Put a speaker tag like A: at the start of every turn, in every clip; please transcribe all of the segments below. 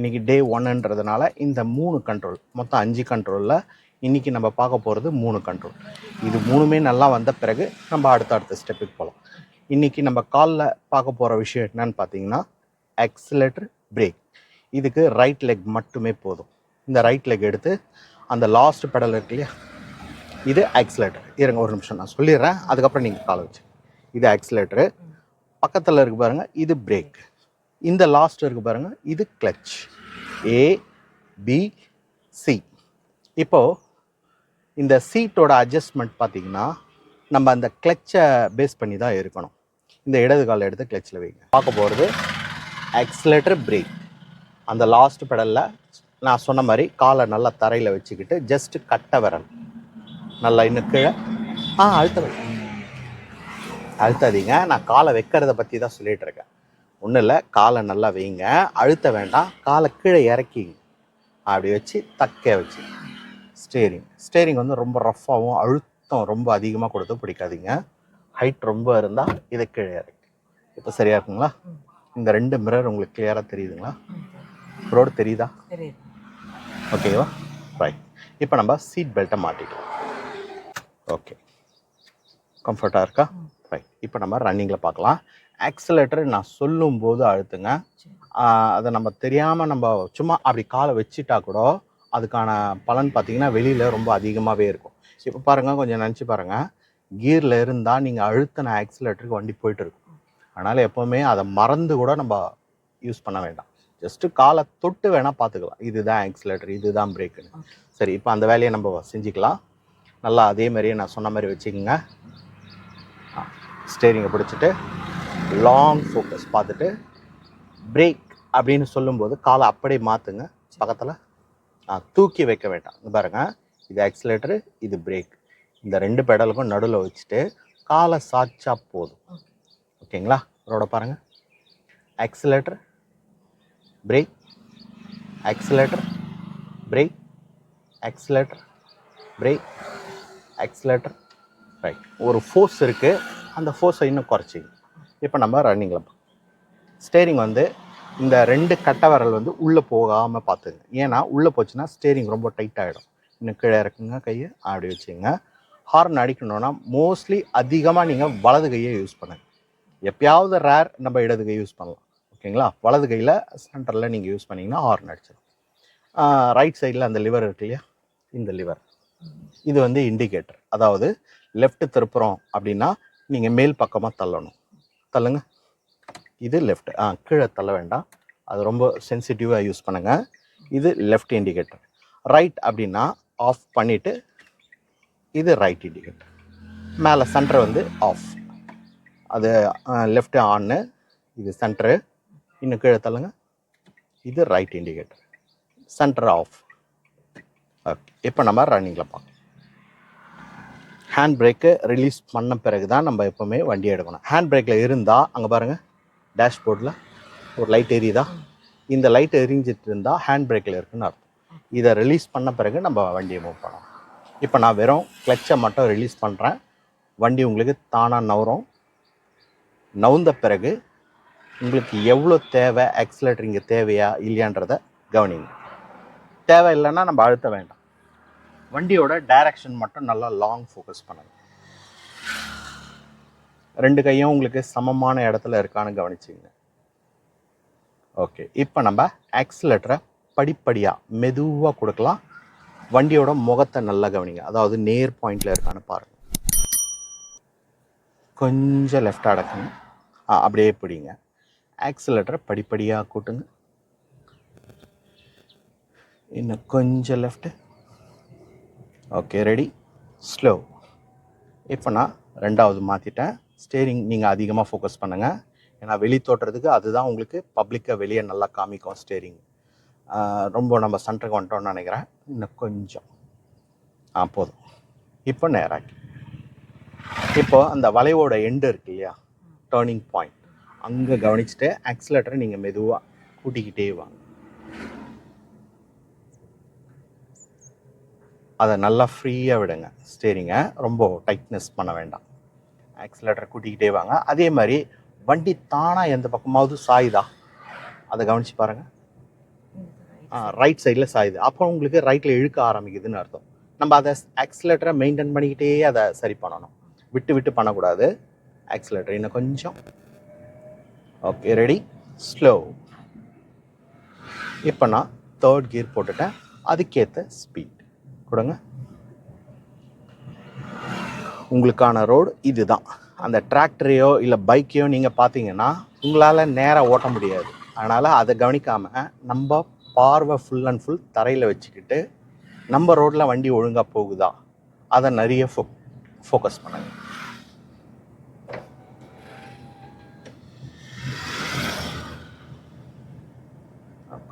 A: இன்றைக்கி டே ஒன்னுன்றதுனால இந்த மூணு கண்ட்ரோல் மொத்தம் அஞ்சு கண்ட்ரோலில் இன்றைக்கி நம்ம பார்க்க போகிறது மூணு கண்ட்ரோல் இது மூணுமே நல்லா வந்த பிறகு நம்ம அடுத்த அடுத்த ஸ்டெப்புக்கு போகலாம் இன்றைக்கி நம்ம காலில் பார்க்க போகிற விஷயம் என்னன்னு பார்த்தீங்கன்னா ஆக்சிலேட்டர் பிரேக் இதுக்கு ரைட் லெக் மட்டுமே போதும். இந்த ரைட் லெக் எடுத்து அந்த லாஸ்ட் பெடல் இருக்கு இல்லையா? இது ஆக்சிலேட்டர் இருங்க ஒரு நிமிஷம் நான் சொல்லிடுறேன். அதுக்கப்புறம் நீங்கள் காலை வச்சு இது ஆக்சிலேட்டரு பக்கத்தில் இருக்கு பாருங்கள் இது பிரேக் இந்த லாஸ்ட் இருக்கு பாருங்கள் இது கிளச் ஏ பி சி இப்போது இந்த சீட்டோட அட்ஜஸ்ட்மெண்ட் பார்த்தீங்கன்னா நம்ம அந்த கிளச்சை பேஸ் பண்ணி தான் இருக்கணும் இந்த இடது காலை எடுத்து கிளச்சில் வைங்க. பார்க்க போகிறது ஆக்சிலேட்டர் பிரேக் அந்த லாஸ்ட் பெடலில் நான் சொன்ன மாதிரி காலை நல்லா தரையில் வச்சுக்கிட்டு ஜஸ்ட் கட்டை விரல். நல்லா இன்னும் கீழே. ஆ அழுத்த அழுத்தாதீங்க. நான் காலை வைக்கிறத பற்றி தான் சொல்லிகிட்டு இருக்கேன். ஒன்றும் இல்லை காலை நல்லா வைங்க அழுத்த வேண்டாம் காலை கீழே இறக்கிங்க. அப்படி வச்சு தக்க வச்சு. ஸ்டேரிங் ஸ்டேரிங் வந்து ரொம்ப ரஃப்பாகவும் அழுத்தம் ரொம்ப அதிகமாக கொடுத்து பிடிக்காதீங்க. ஹைட் ரொம்ப இருந்தால் இதை கீழே இறக்கி. இப்போ சரியா இருக்குங்களா? இந்த ரெண்டு மிரர் உங்களுக்கு கிளியராக தெரியுதுங்களா? ரோடு தெரியுதா?
B: தெரியுது.
A: ஓகேவா ரைட் இப்போ நம்ம சீட் பெல்ட்டை மாட்டிக்கலாம் ஓகே கம்ஃபர்ட்டாக இருக்கா? ரைட் இப்போ நம்ம ரன்னிங்கில் பார்க்கலாம். ஆக்சிலேட்டர் நான் சொல்லும்போது அழுத்துங்க.
B: சரி.
A: ஆஹ் அதை நம்ம தெரியாமல் நம்ம சும்மா அப்படி காலை வச்சுட்டா கூட அதுக்கான பலன் பார்த்தீங்கன்னா வெளியில் ரொம்ப அதிகமாகவே இருக்கும். இப்போ பாருங்கள் கொஞ்சம் நினச்சி பாருங்கள் கியரில் இருந்தால் நீங்கள் அழுத்தின ஆக்சிலேட்டருக்கு வண்டி போயிட்டு இருக்கும். அதனால் எப்போவுமே அதை மறந்து கூட நம்ம யூஸ் பண்ண வேண்டாம். ஜஸ்ட்டு காலை தொட்டு வேணால் பார்த்துக்கலாம். இதுதான் ஆக்சிலேட்டர் இதுதான் பிரேக்குன்னு சரி இப்போ அந்த வேலையை நம்ம செஞ்சுக்கலாம். நல்லா அதே மாதிரியே நான் சொன்ன மாதிரி வச்சுக்கோங்க. ஸ்டேரிங்கை பிடிச்சிட்டு லாங் ஃபோக்கஸ் பார்த்துட்டு பிரேக் அப்படின்னு சொல்லும்போது காலை அப்படியே மாற்றுங்க பக்கத்தில் தூக்கி வைக்க வேண்டாம். பாருங்கள் இது ஆக்சிலேட்டரு இது பிரேக் இந்த ரெண்டு பெடலுக்கும் நடுவில் வச்சுட்டு காலை சாய்ச்சா போதும். ஓகேங்களா? ரோட பாருங்கள் accelerator brake accelerator brake accelerator brake accelerator right ஒரு ஃபோர்ஸ் இருக்குது அந்த ஃபோர்ஸை இன்னும் குறைச்சிங்க இப்போ நம்ம ரன்னிங்கில் ஸ்டேரிங் வந்து இந்த ரெண்டு கட்டை விரல் வந்து உள்ளே போகாமல் பார்த்துங்க. ஏன்னா உள்ளே போச்சுன்னா ஸ்டேரிங் ரொம்ப டைட் ஆகிடும் இன்னும் கீழே இறக்குங்க கையை அப்படி வச்சுங்க. ஹார்ன் அடிக்கணும்னா மோஸ்ட்லி அதிகமாக நீங்கள் வலது கையை யூஸ் பண்ணுங்கள் எப்பயாவது ரேர் நம்ம இடது கை யூஸ் பண்ணலாம். ஓகேங்களா? வலது கையில் சென்டரில் நீங்கள் யூஸ் பண்ணிங்கன்னா ஹார்ன் அடிச்சிடும். ரைட் சைடில் அந்த லிவர் இருக்கு இல்லையா? இந்த லிவர் இது வந்து இண்டிகேட்டர் அதாவது லெஃப்ட் திருப்புறோம் அப்படின்னா நீங்கள் மேல் பக்கமாக தள்ளணும். தள்ளுங்க. இது லெஃப்ட் ஆ கீழே தள்ள வேண்டாம். அது ரொம்ப சென்சிட்டிவாக யூஸ் பண்ணுங்கள் இது லெஃப்ட் இண்டிகேட்டர் ரைட் அப்படின்னா ஆஃப் பண்ணிவிட்டு இது ரைட் இண்டிகேட்டர் மேலே சென்டர் வந்து ஆஃப் அது லெஃப்ட்டு ஆன்னு இது சென்டரு இன்னும் கீழே தள்ளுங்க. இது right indicator centre off okay இப்போ நம்ம ரன்னிங்கில் பார்க்கலாம். ஹேண்ட் பிரேக்கை ரிலீஸ் பண்ண பிறகு தான் நம்ம எப்போவுமே வண்டி எடுக்கணும். ஹேண்ட் பிரேக்கில் இருந்தால் அங்கே பாருங்கள் டேஷ்போர்டில் ஒரு லைட் எரியுதா? இந்த லைட் எரிஞ்சிட்டு இருந்தால் ஹேண்ட் பிரேக்கில் இருக்குன்னு அர்த்தம். இதை ரிலீஸ் பண்ண பிறகு நம்ம வண்டியை மூவ் பண்ணலாம். இப்போ நான் வெறும் கிளச்சை மட்டும் ரிலீஸ் பண்ணுறேன் வண்டி உங்களுக்கு தானாக நவரும். நவுந்த பிறகு உங்களுக்கு எவ்வளோ தேவை ஆக்சிலேட்டர் இங்கே தேவையா இல்லையான்றதை கவனிங்க. தேவை இல்லைன்னா நம்ம அழுத்த வேண்டாம். வண்டியோட டைரக்ஷன் மட்டும் நல்லா லாங் ஃபோக்கஸ் பண்ணுங்க. ரெண்டு கையும் உங்களுக்கு சமமான இடத்துல இருக்கான்னு கவனிச்சிங்க. ஓகே இப்போ நம்ம ஆக்சிலேட்டரை படிப்படியாக மெதுவாக கொடுக்கலாம். வண்டியோட முகத்தை நல்லா கவனிங்க. அதாவது நேர் பாயிண்டில் இருக்கான்னு பாருங்க. கொஞ்சம் லெஃப்ட் அடக்குங்க. அப்படியே பிடிங்க. ஆக்சிலேட்டரை படிப்படியாக கூட்டுங்க. இன்னும் கொஞ்சம் லெஃப்ட்டு ஓகே ரெடி ஸ்லோ இப்போ நான் ரெண்டாவது மாற்றிட்டேன் ஸ்டேரிங் நீங்கள் அதிகமாக ஃபோக்கஸ் பண்ணுங்கள் ஏன்னா வெளி தோட்டுறதுக்கு அதுதான் உங்களுக்கு பப்ளிக்கை வெளியே நல்லா காமிக்கும் ஸ்டேரிங் ரொம்ப நம்ம சென்டருக்கு வந்துட்டோம்னு நினைக்கிறேன். இன்னும் கொஞ்சம். ஆ போதும். இப்போ நேராக்கி. இப்போ அந்த வளைவோட எண்டு இருக்கு இல்லையா? டேர்னிங் பாயிண்ட் அங்கே கவனிச்சுட்டு ஆக்சிலேட்டரை நீங்கள் மெதுவாக கூட்டிக்கிட்டே வாங்க. அதை நல்லா ஃப்ரீயாக விடுங்க. ஸ்டேரிங்கை ரொம்ப டைட்னஸ் பண்ண வேண்டாம். ஆக்சிலேட்டர் கூட்டிக்கிட்டே வாங்க. அதே மாதிரி வண்டி தானாக எந்த பக்கமாவது சாயுதா? அதை கவனித்து பாருங்கள் ரைட் சைடில் சாயுது. அப்போ உங்களுக்கு ரைட்டில் இழுக்க ஆரம்பிக்குதுன்னு அர்த்தம். நம்ம அதை ஆக்சிலேட்டரை மெயின்டைன் பண்ணிக்கிட்டே அதை சரி பண்ணணும். விட்டு விட்டு பண்ணக்கூடாது. ஆக்சிலேட்டர் இன்னும் கொஞ்சம். ஓகே ரெடி ஸ்லோ இப்போ நான் தேர்ட் கியர் போட்டுட்டேன். அதுக்கேற்ற ஸ்பீட் கொடுங்க. உங்களுக்கான ரோடு இதுதான். அந்த டிராக்டரையோ இல்லை பைக்கையோ நீங்கள் பார்த்தீங்கன்னா உங்களால் நேராக ஓட்ட முடியாது. அதனால் அதை கவனிக்காமல் நம்ம பார்வை ஃபுல் அண்ட் ஃபுல் தரையில் வச்சுக்கிட்டு நம்ம ரோட்டில் வண்டி ஒழுங்காக போகுதா? அதை நிறைய ஃபோ ஃபோக்கஸ் பண்ணுங்கள்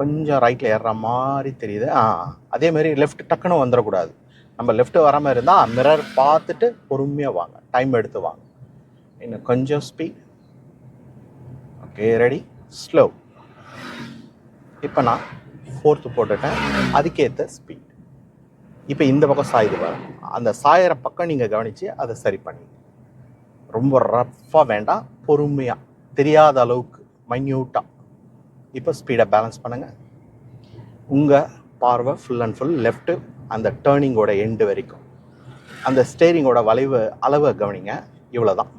A: கொஞ்சம் ரைட்டில் ஏறுற மாதிரி தெரியுது. ஆ அதே மாதிரி லெஃப்ட் டக்குன்னு வந்துடக்கூடாது நம்ம லெஃப்ட் வர மாதிரி இருந்தால் மிரர் பார்த்துட்டு பொறுமையாக வாங்க. டைம் எடுத்து வாங்க. இன்னும் கொஞ்சம் ஸ்பீட் ஓகே ரெடி ஸ்லோ இப்போ நான் ஃபோர்த்து போட்டுட்டேன். அதுக்கேற்ற ஸ்பீட் இப்போ இந்த பக்கம் சாயுது வரும் அந்த சாயிற பக்கம் நீங்கள் கவனித்து அதை சரி பண்ணி ரொம்ப ரஃப்பாக வேண்டாம். பொறுமையாக தெரியாத அளவுக்கு மைன்யூட்டாக இப்போ ஸ்பீடை பேலன்ஸ் பண்ணுங்கள் உங்கள் பார்வை ஃபுல் அண்ட் ஃபுல் லெஃப்ட்டு அந்த டேர்னிங்கோட எண்டு வரைக்கும். அந்த ஸ்டேரிங்கோட வளைவு அளவை கவனிங்க. இவ்வளோ தான்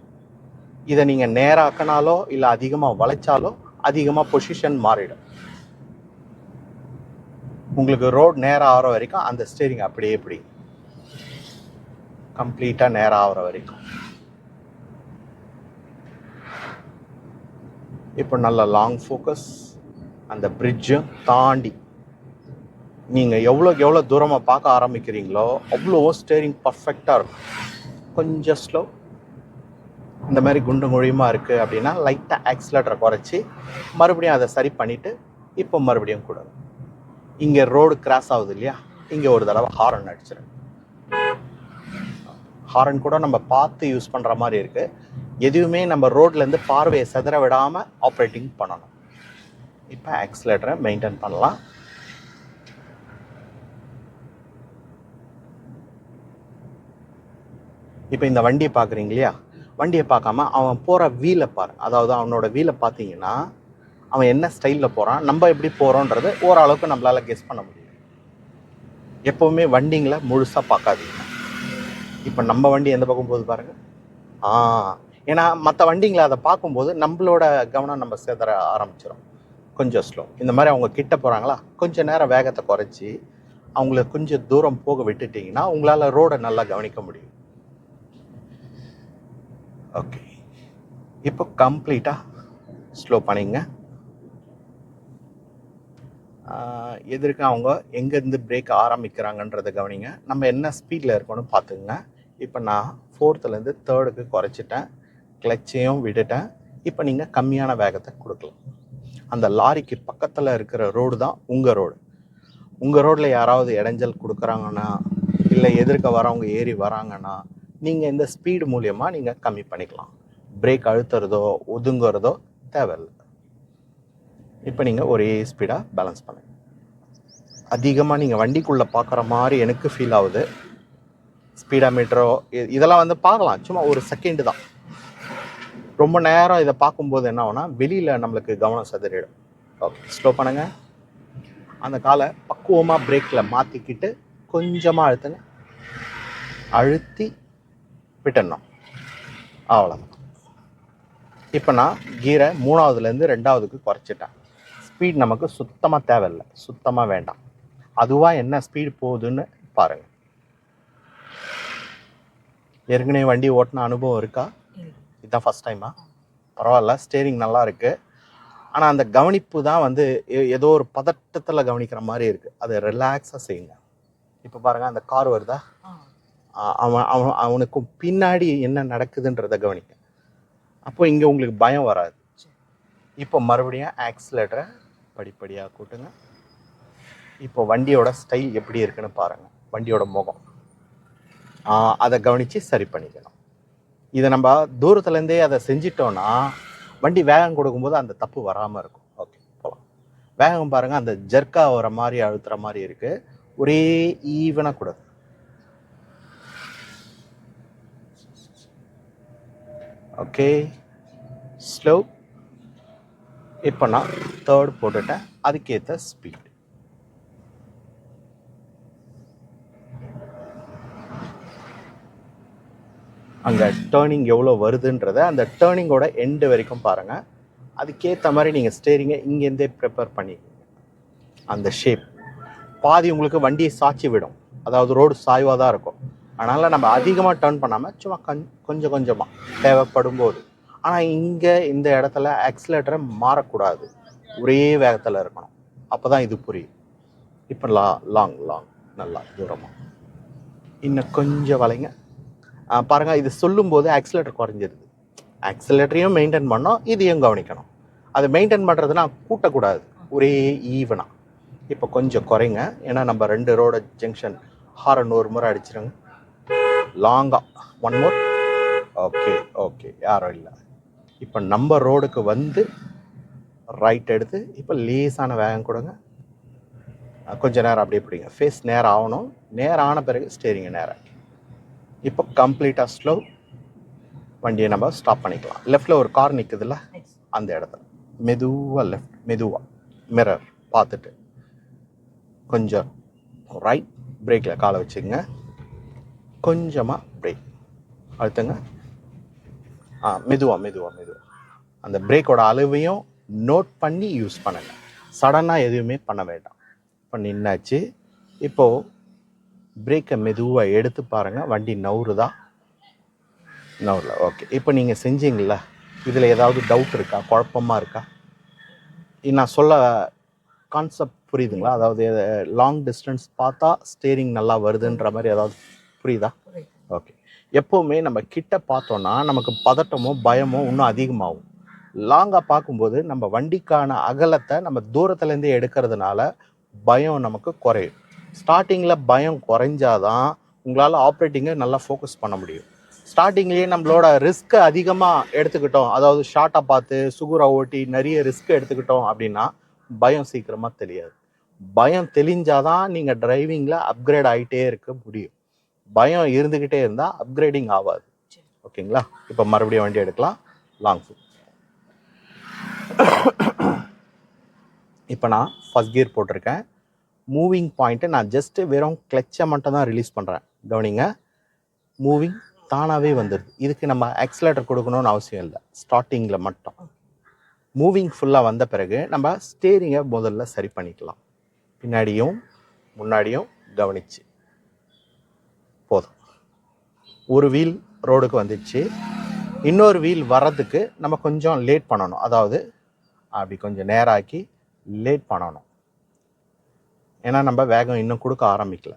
A: இதை நீங்கள் நேராக்கினாலோ இல்லை அதிகமாக வளைச்சாலோ அதிகமாக பொசிஷன் மாறிடும். உங்களுக்கு ரோட் நேராக ஆகிற வரைக்கும் அந்த ஸ்டேரிங் அப்படியே இப்படி கம்ப்ளீட்டாக நேராக ஆகிற வரைக்கும். இப்போ நல்ல லாங் ஃபோக்கஸ் அந்த பிரிட்ஜும் தாண்டி. நீங்கள் எவ்வளோக்கு எவ்வளோ தூரமாக பார்க்க ஆரம்பிக்கிறீங்களோ அவ்வளோ ஸ்டேரிங் பர்ஃபெக்டாக இருக்கும். கொஞ்சம் ஸ்லோ இந்த மாதிரி குண்டு குழியுமா இருக்குது அப்படின்னா லைட்டாக ஆக்சிலேட்டரை குறைச்சி மறுபடியும் அதை சரி பண்ணிவிட்டு இப்போ மறுபடியும் கூட. இங்கே ரோடு கிராஸ் ஆகுது இல்லையா? இங்கே ஒரு தடவை ஹாரன் அடிச்சிடும் ஹாரன் கூட நம்ம பார்த்து யூஸ் பண்ணுற மாதிரி இருக்குது எதுவுமே நம்ம ரோட்லேருந்து பார்வையை செதற விடாமல் ஆப்ரேட்டிங் பண்ணணும். இப்போ ஆக்சிலேட்டரை மெயின்டைன் பண்ணலாம். இப்போ இந்த வண்டியை பார்க்குறீங்க இல்லையா? வண்டியை பார்க்காம அவன் போகிற வீலை பாரு. அதாவது அவனோட வீலை பார்த்தீங்கன்னா அவன் என்ன ஸ்டைலில் போகிறான் நம்ம எப்படி போகிறோன்றது ஓரளவுக்கு நம்மளால் கெஸ் பண்ண முடியும். எப்போவுமே வண்டிங்களை முழுசாக பார்க்காதீங்க. இப்போ நம்ம வண்டி எந்த பக்கம் போகுது பாருங்கள் ஆ ஏன்னா மற்ற வண்டிங்களை அதை பார்க்கும்போது நம்மளோட கவனம் நம்ம சேதற ஆரம்பிச்சிடும் கொஞ்சம் ஸ்லோ இந்த மாதிரி அவங்க கிட்ட போகிறாங்களா கொஞ்சம் நேரம் வேகத்தை குறைச்சி அவங்கள கொஞ்சம் தூரம் போக விட்டுட்டிங்கன்னா உங்களால் ரோடை நல்லா கவனிக்க முடியும். ஓகே இப்போ கம்ப்ளீட்டாக ஸ்லோ பண்ணிங்க. எதிர்க்க அவங்க எங்கேருந்து பிரேக் ஆரம்பிக்கிறாங்கன்றதை கவனிங்க. நம்ம என்ன ஸ்பீடில் இருக்கோன்னு பார்த்துங்க இப்போ நான் ஃபோர்த்துலேருந்து தேர்டுக்கு குறைச்சிட்டேன். கிளச்சையும் விட்டுட்டேன். இப்போ நீங்கள் கம்மியான வேகத்தை கொடுக்கலாம். அந்த லாரிக்கு பக்கத்தில் இருக்கிற ரோடு தான் உங்கள் ரோடு உங்கள் ரோட்டில் யாராவது இடைஞ்சல் கொடுக்குறாங்கன்னா இல்லை எதிர்க்க வரவங்க ஏறி வராங்கன்னா நீங்கள் இந்த ஸ்பீடு மூலியமாக நீங்கள் கம்மி பண்ணிக்கலாம். பிரேக் அழுத்துறதோ ஒதுங்குறதோ தேவையில்லை. இப்போ நீங்கள் ஒரே ஸ்பீடாக பேலன்ஸ் பண்ணுங்க. அதிகமாக நீங்கள் வண்டிக்குள்ளே பார்க்குற மாதிரி எனக்கு ஃபீல் ஆகுது. ஸ்பீடாமீட்டரோ இதெல்லாம் வந்து பார்க்கலாம். சும்மா ஒரு செகண்டு தான். ரொம்ப நேரம் இதை பார்க்கும்போது என்ன ஆகும்னா வெளியில் நம்மளுக்கு கவனம் சிதறிடும். ஓகே ஸ்லோ பண்ணுங்க. அந்த காலை பக்குவமாக பிரேக்கில் மாற்றிக்கிட்டு கொஞ்சமாக அழுத்துங்க. அழுத்தி விட்டுடணும். அவ்வளோதான் இப்போ நான் கீரை மூணாவதுலேருந்து ரெண்டாவதுக்கு குறைச்சிட்டேன். ஸ்பீட் நமக்கு சுத்தமாக தேவையில்லை. சுத்தமாக வேண்டாம். அதுவாக என்ன ஸ்பீடு போகுதுன்னு பாருங்கள் ஏற்கனவே வண்டி ஓட்டின அனுபவம் இருக்கா? இதுதான் ஃபஸ்ட் டைமா பரவாயில்ல ஸ்டேரிங் நல்லா இருக்கு. ஆனால் அந்த கவனிப்பு தான் வந்து ஏதோ ஒரு பதட்டத்தில் கவனிக்கிற மாதிரி இருக்குது அதை ரிலாக்ஸாக செய்யுங்க. இப்போ பாருங்கள் அந்த கார் வருதா? அவன் அவன் அவனுக்கு பின்னாடி என்ன நடக்குதுன்றத கவனிக்க அப்போ இங்கே உங்களுக்கு பயம் வராது. இப்போ மறுபடியும் ஆக்சிலேட்டரை படிப்படியாக கூட்டுங்க. இப்போ வண்டியோட ஸ்டைல் எப்படி இருக்குன்னு பாருங்கள் வண்டியோட முகம். அதை கவனித்து சரி பண்ணிக்கணும். இதை நம்ம தூரத்துலேருந்தே அதை செஞ்சிட்டோன்னா வண்டி வேகம் கொடுக்கும்போது அந்த தப்பு வராமல் இருக்கும். ஓகே போகலாம் வேகம் பாருங்கள் அந்த ஜர்க்கா வர மாதிரி அழுத்துற மாதிரி இருக்குது ஒரே ஈவனாக கூடாது. ஓகே ஸ்லோ இப்போ நான் தேர்ட் போட்டுட்டேன். அதுக்கேற்ற ஸ்பீட் அங்கே டேர்னிங் எவ்வளோ வருதுன்றத அந்த டேர்னிங்கோட எண்டு வரைக்கும் பாருங்கள் அதுக்கேற்ற மாதிரி நீங்கள் ஸ்டேரிங்கை இங்கேருந்தே ப்ரிப்பேர் பண்ணிக்கோங்க. அந்த ஷேப் பாதி உங்களுக்கு வண்டியை சாய்ச்சி விடும். அதாவது ரோடு சாய்வாக தான் இருக்கும். அதனால் நம்ம அதிகமாக டேர்ன் பண்ணாமல் சும்மா கஞ் கொஞ்சம் கொஞ்சமாக தேவைப்படும் போது ஆனால் இங்கே இந்த இடத்துல ஆக்சிலேட்டரை மாறக்கூடாது. ஒரே வேகத்தில் இருக்கணும். அப்போ தான் இது புரியும். இப்போ லா லாங் லாங் நல்லா தூரமாக இன்னும் கொஞ்சம் வளைங்க. பாருங்கள் இது சொல்லும்போது ஆக்சிலேட்டர் குறைஞ்சிருது. ஆக்சிலேட்டரையும் மெயின்டைன் பண்ணோம் இதையும் கவனிக்கணும். அது மெயின்டைன் பண்ணுறதுனா கூட்டக்கூடாது. ஒரே ஈவனாக இப்போ கொஞ்சம் குறைங்க. ஏன்னா நம்ம ரெண்டு ரோட ஜங்ஷன் ஹாரன் ஒரு முறை அடிச்சிருங்க. லாங்காக ஒன் மோர் ஓகே ஓகே யாரும் இல்லை. இப்போ நம்ம ரோடுக்கு வந்து ரைட் எடுத்து இப்போ லேசான வேகம் கொடுங்க. கொஞ்சம் நேரம் அப்படியே பிடிங்க. ஃபேஸ் நேரம் ஆகணும். நேரம் ஆன பிறகு ஸ்டேரிங்கை நேரம். இப்போ கம்ப்ளீட்டாக ஸ்லோ வண்டியை நம்ம ஸ்டாப் பண்ணிக்கலாம். லெஃப்டில் ஒரு கார் நிற்குதுல்ல அந்த இடத்துல. மெதுவாக லெஃப்ட் மெதுவாக மிரர் பார்த்துட்டு. கொஞ்சம் ரைட் பிரேக்கில் காலை வச்சுங்க கொஞ்சமாக பிரேக் அழுத்துங்க. ஆ மெதுவாக மெதுவாக மெதுவாக அந்த பிரேக்கோட அளவையும் நோட் பண்ணி யூஸ் பண்ணுங்க. சடனாக எதுவுமே பண்ண வேண்டாம். இப்போ நின்னாச்சு. இப்போது பிரேக்கை மெதுவாக எடுத்து பாருங்கள் வண்டி நவுறுதா? நவுறல ஓகே. இப்போ நீங்கள் செஞ்சீங்கள இதில் ஏதாவது டவுட் இருக்கா? குழப்பமாக இருக்கா? நான் சொல்ல கான்செப்ட் புரியுதுங்களா? அதாவது லாங் டிஸ்டன்ஸ் பார்த்தா ஸ்டேரிங் நல்லா வருதுன்ற மாதிரி ஏதாவது புரியுதா? ஓகே. எப்போவுமே நம்ம கிட்ட பார்த்தோன்னா நமக்கு பதட்டமோ பயமோ இன்னும் அதிகமாகும். லாங்காக பார்க்கும்போது நம்ம வண்டிக்கான அகலத்தை நம்ம தூரத்துலேருந்தே எடுக்கிறதுனால பயம் நமக்கு குறையும். ஸ்டார்டிங்கில் பயம் குறைஞ்சாதான் உங்களால் ஆப்ரேட்டிங்கை நல்லா ஃபோக்கஸ் பண்ண முடியும். ஸ்டார்டிங்லேயே நம்மளோட ரிஸ்க்கை அதிகமாக எடுத்துக்கிட்டோம். அதாவது ஷார்ட்டாக பார்த்து சுகுரா ஓட்டி நிறைய ரிஸ்க் எடுத்துக்கிட்டோம் அப்படின்னா பயம் சீக்கிரமாக தெரியாது. பயம் தெளிஞ்சாதான் நீங்கள் டிரைவிங்கில் அப்கிரேட் ஆகிட்டே இருக்க முடியும். பயம் இருந்துக்கிட்டே இருந்தால் அப்கிரேடிங் ஆகாது. ஓகேங்களா? இப்போ மறுபடியும் வண்டி எடுக்கலாம். லாங் ஃபுட் இப்போ நான் ஃபஸ்ட் கியர் போட்டிருக்கேன். மூவிங் பாயிண்ட்டை நான் ஜஸ்ட்டு வெறும் கிளச்சை மட்டும் தான் ரிலீஸ் பண்ணுறேன் கவனிங்க. மூவிங் தானாகவே வந்துடுது இதுக்கு நம்ம ஆக்சிலேட்டர் கொடுக்கணும்னு அவசியம் இல்லை. ஸ்டார்டிங்கில் மட்டும். மூவிங் ஃபுல்லாக வந்த பிறகு நம்ம ஸ்டேரிங்கை முதல்ல சரி பண்ணிக்கலாம். பின்னாடியும் முன்னாடியும் கவனிச்சு. போதும். ஒரு வீல் ரோடுக்கு வந்துடுச்சு இன்னொரு வீல் வர்றதுக்கு நம்ம கொஞ்சம் லேட் பண்ணணும். அதாவது அப்படி கொஞ்சம் நேராக்கி லேட் பண்ணணும். ஏன்னா நம்ம வேகம் இன்னும் கொடுக்க ஆரம்பிக்கல.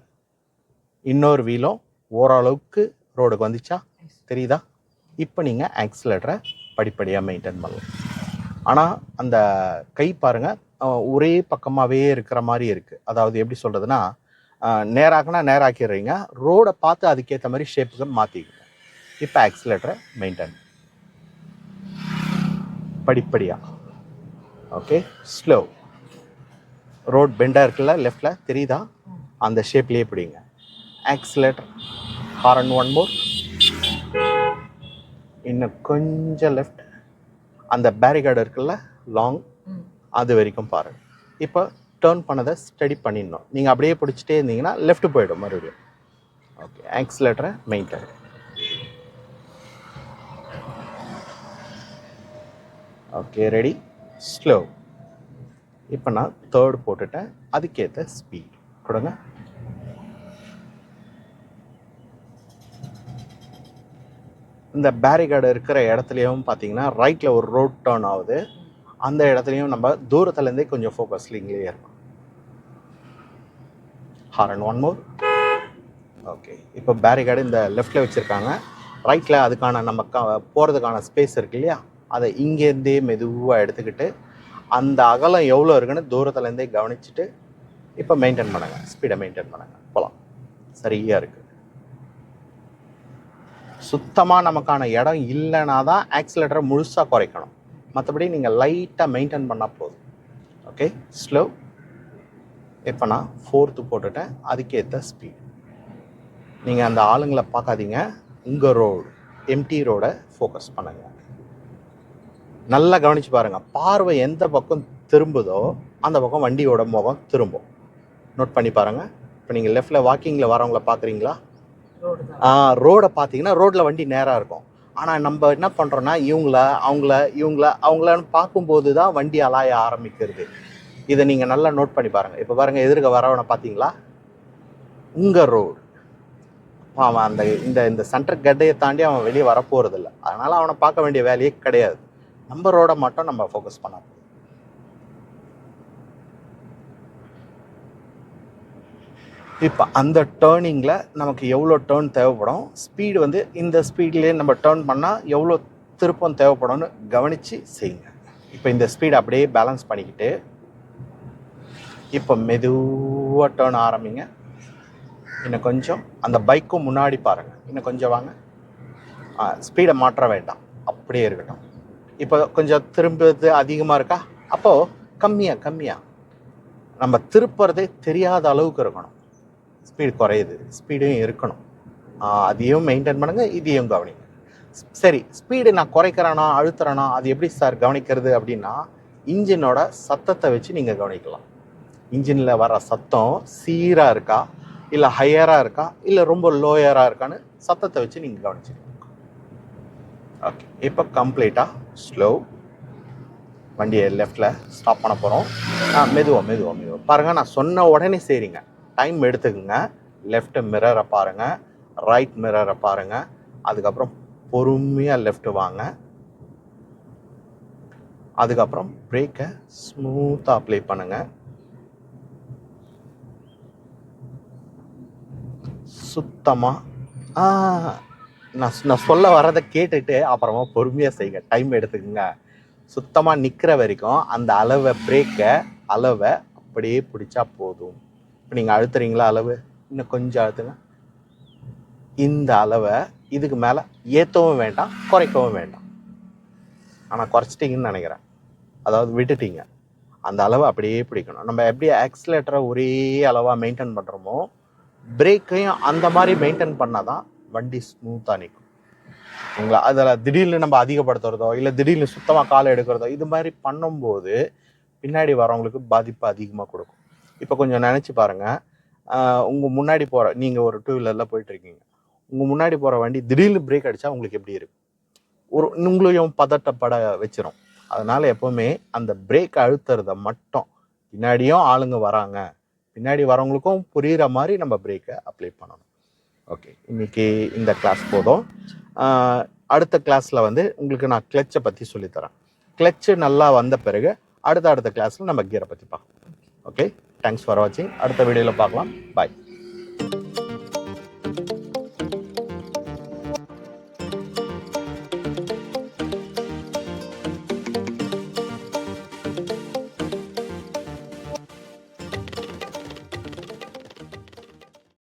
A: இன்னொரு வீலும் ஓரளவுக்கு ரோடுக்கு வந்துச்சா? தெரியுதா? இப்போ நீங்கள் ஆக்சிலேட்டரை படிப்படியாக மெயின்டைன் பண்ணலாம். ஆனால் அந்த கை பாருங்கள் ஒரே பக்கமாகவே இருக்கிற மாதிரி இருக்குது அதாவது எப்படி சொல்கிறதுனா நேராக்குனா நேராக்கிடுறீங்க ரோடை பார்த்து அதுக்கேற்ற மாதிரி ஷேப்புக்கு மாற்றிக்கணும் இப்போ ஆக்சிலேட்டரை மெயின்டைன் படிப்படியாக ஓகே ஸ்லோ ரோட் பெண்டாக இருக்குல்ல லெஃப்டில் தெரியுதா? அந்த ஷேப்லேயே பிடிங்க. ஆக்சிலேட்டர் ஹாரன் ஒன் மோர் இன்னும் கொஞ்சம் லெஃப்ட் அந்த பேரிகார்டு இருக்குல்ல லாங் அது வரைக்கும் பாருங்க. இப்போ டேர்ன் பண்ணதை ஸ்டடி பண்ணிடணும். நீங்கள் அப்படியே பிடிச்சிட்டே இருந்தீங்கன்னா லெஃப்ட் போயிடும் மறுபடியும். ஓகே ஆக்சிலேட்டரை மெயின்டைன் ஓகே ரெடி ஸ்லோ இப்போ நான் தேர்ட் போட்டுட்டேன். அதுக்கேற்ற ஸ்பீட் கொடுங்க. இந்த பேரிகார்டு இருக்கிற இடத்துலையும் பார்த்தீங்கன்னா ரைட்டில் ஒரு ரோட் டேர்ன் ஆகுது. அந்த இடத்துலையும் நம்ம தூரத்துலேருந்தே கொஞ்சம் ஃபோக்கஸ்லிங்லேயே இருக்கும் ஹாரன் ஒன் மோர் ஓகே இப்போ பேரிகார்டு இந்த லெஃப்டில் வச்சுருக்காங்க. ரைட்டில் அதுக்கான நம்ம க போகிறதுக்கான ஸ்பேஸ் இருக்கு இல்லையா? அதை இங்கேருந்தே மெதுவாக எடுத்துக்கிட்டு அந்த அகலம் எவ்வளோ இருக்குன்னு தூரத்துலேருந்தே கவனிச்சுட்டு இப்போ மெயின்டைன் பண்ணுங்க. ஸ்பீடை மெயின்டைன் பண்ணுங்க. போகலாம் சரியாக இருக்குது சுத்தமாக நமக்கான இடம் இல்லைனா தான் ஆக்சிலேட்டரை முழுசாக குறைக்கணும். மற்றபடி நீங்கள் லைட்டாக மெயின்டைன் பண்ணால் போதும். ஓகே ஸ்லோ இப்போ நான் ஃபோர்த்து போட்டுட்டேன். அதுக்கேற்ற ஸ்பீட் நீங்கள் அந்த ஆளுங்களை பார்க்காதீங்க. உங்கள் ரோடு எம்டி ரோடை ஃபோக்கஸ் பண்ணுங்கள் நல்லா கவனிச்சு பாருங்கள் பார்வை எந்த பக்கம் திரும்புதோ அந்த பக்கம் வண்டியோட முகம் திரும்பும். நோட் பண்ணி பாருங்கள் இப்போ நீங்கள் லெஃப்டில் வாக்கிங்கில் வரவங்கள பார்க்குறீங்களா
B: ரோடை
A: பார்த்தீங்கன்னா ரோட்டில் வண்டி நேராக இருக்கும். ஆனால் நம்ம என்ன பண்ணுறோன்னா இவங்கள அவங்கள இவங்கள அவங்களன்னு பார்க்கும்போது தான் வண்டி அலாய ஆரம்பிக்கிறது. இதை நீங்கள் நல்லா நோட் பண்ணி பாருங்கள் இப்போ பாருங்கள் எதிர்க்க வரவனை பார்த்தீங்களா உங்கள் ரோடு அவன் அந்த இந்த இந்த சென்டர் கட்டையை தாண்டி அவன் வெளியே வரப்போகிறதில்ல அதனால் அவனை பார்க்க வேண்டிய வேலையே கிடையாது. நம்ம மட்டும் நம்ம ஃபோக்கஸ் பண்ண போதும். இப்போ அந்த டேர்னிங்கில் நமக்கு எவ்வளோ டேர்ன் தேவைப்படும்? ஸ்பீடு வந்து இந்த ஸ்பீட்லேயே நம்ம டேர்ன் பண்ணால் எவ்வளோ திருப்பம் தேவைப்படும்னு கவனித்து செய்யுங்க. இப்போ இந்த ஸ்பீடு அப்படியே பேலன்ஸ் பண்ணிக்கிட்டு இப்போ மெதுவாக டேர்ன் ஆரம்பிங்க. இன்னும் கொஞ்சம். அந்த பைக்கும் முன்னாடி பாருங்கள் இன்னும் கொஞ்சம் வாங்க. ஸ்பீடை மாற்ற வேண்டாம். அப்படியே இருக்கட்டும். இப்போ கொஞ்சம் திரும்புறது அதிகமாக இருக்கா? அப்போது கம்மியாக கம்மியாக நம்ம திருப்புறதே தெரியாத அளவுக்கு இருக்கணும். ஸ்பீடு குறையுது. ஸ்பீடும் இருக்கணும். அதையும் மெயின்டைன் பண்ணுங்க இதையும் கவனிங்க. சரி ஸ்பீடு நான் குறைக்கிறேனா அழுத்துறேனா அது எப்படி சார் கவனிக்கிறது அப்படின்னா இன்ஜினோட சத்தத்தை வச்சு நீங்கள் கவனிக்கலாம். இன்ஜினில் வர சத்தம் சீராக இருக்கா? இல்லை ஹையராக இருக்கா? இல்லை ரொம்ப லோயராக இருக்கான்னு சத்தத்தை வச்சு நீங்கள் கவனிச்சிக்கலாம் ஓகே இப்போ கம்ப்ளீட்டாக ஸ்லோ வண்டியை லெஃப்டில் ஸ்டாப் பண்ண போகிறோம் ஆ மெதுவாக மெதுவாக மெதுவாக பாருங்கள் நான் சொன்ன உடனே சரிங்க. டைம் எடுத்துக்கோங்க. லெஃப்ட் மிரரை பாருங்கள் ரைட் மிரரை பாருங்கள் அதுக்கப்புறம் பொறுமையாக லெஃப்ட்டு வாங்க. அதுக்கப்புறம் பிரேக்கை ஸ்மூத்தாக அப்ளை பண்ணுங்கள் சுத்தமாக நான் நான் சொல்ல வரதை கேட்டுட்டு அப்புறமா பொறுமையாக செய்யுங்க டைம் எடுத்துக்கோங்க. சுத்தமாக நிற்கிற வரைக்கும் அந்த அளவை பிரேக்கை அளவை அப்படியே பிடிச்சா போதும். இப்போ நீங்கள் அழுத்துறீங்களா அளவு? இன்னும் கொஞ்சம் அழுத்துங்க. இந்த அளவை இதுக்கு மேலே ஏற்றவும் வேண்டாம் குறைக்கவும் வேண்டாம். ஆனால் குறைச்சிட்டிங்கன்னு நினைக்கிறேன். அதாவது விட்டுட்டீங்க. அந்த அளவை அப்படியே பிடிக்கணும். நம்ம எப்படி ஆக்சிலேட்டரை ஒரே அளவாக மெயின்டைன் பண்ணுறோமோ பிரேக்கையும் அந்த மாதிரி மெயின்டைன் பண்ணால் தான் வண்டி ஸ்மூத்தாக நிற்கும் உங்களை அதில் திடீர்னு நம்ம அதிகப்படுத்துறதோ இல்லை திடீர்னு சுத்தமாக காலை எடுக்கிறதோ இது மாதிரி பண்ணும்போது பின்னாடி வரவங்களுக்கு பாதிப்பு அதிகமாக கொடுக்கும். இப்போ கொஞ்சம் நினச்சி பாருங்கள் உங்கள் முன்னாடி போகிற நீங்கள் ஒரு டூ வீலரில் போயிட்டுருக்கீங்க. உங்கள் முன்னாடி போகிற வண்டி திடீர்னு பிரேக் அடித்தா உங்களுக்கு எப்படி இருக்கும்? ஒரு உங்களையும் பதட்டப்பட வச்சிரும். அதனால் எப்போவுமே அந்த பிரேக் அழுத்துறத மட்டும் பின்னாடியும் ஆளுங்க வராங்க. பின்னாடி வரவங்களுக்கும் புரிகிற மாதிரி நம்ம பிரேக்கை அப்ளை பண்ணணும். ஓகே இன்னைக்கு இந்த கிளாஸ் போதும். அடுத்த கிளாஸில் வந்து உங்களுக்கு நான் கிளச்சை பற்றி சொல்லித்தரேன். கிளச்சு நல்லா வந்த பிறகு அடுத்த அடுத்த கிளாஸில் நம்ம கியரை பற்றி பார்க்கலாம். ஓகே தேங்க்ஸ் ஃபார் வாட்சிங் அடுத்த வீடியோவில் பார்க்கலாம். பாய்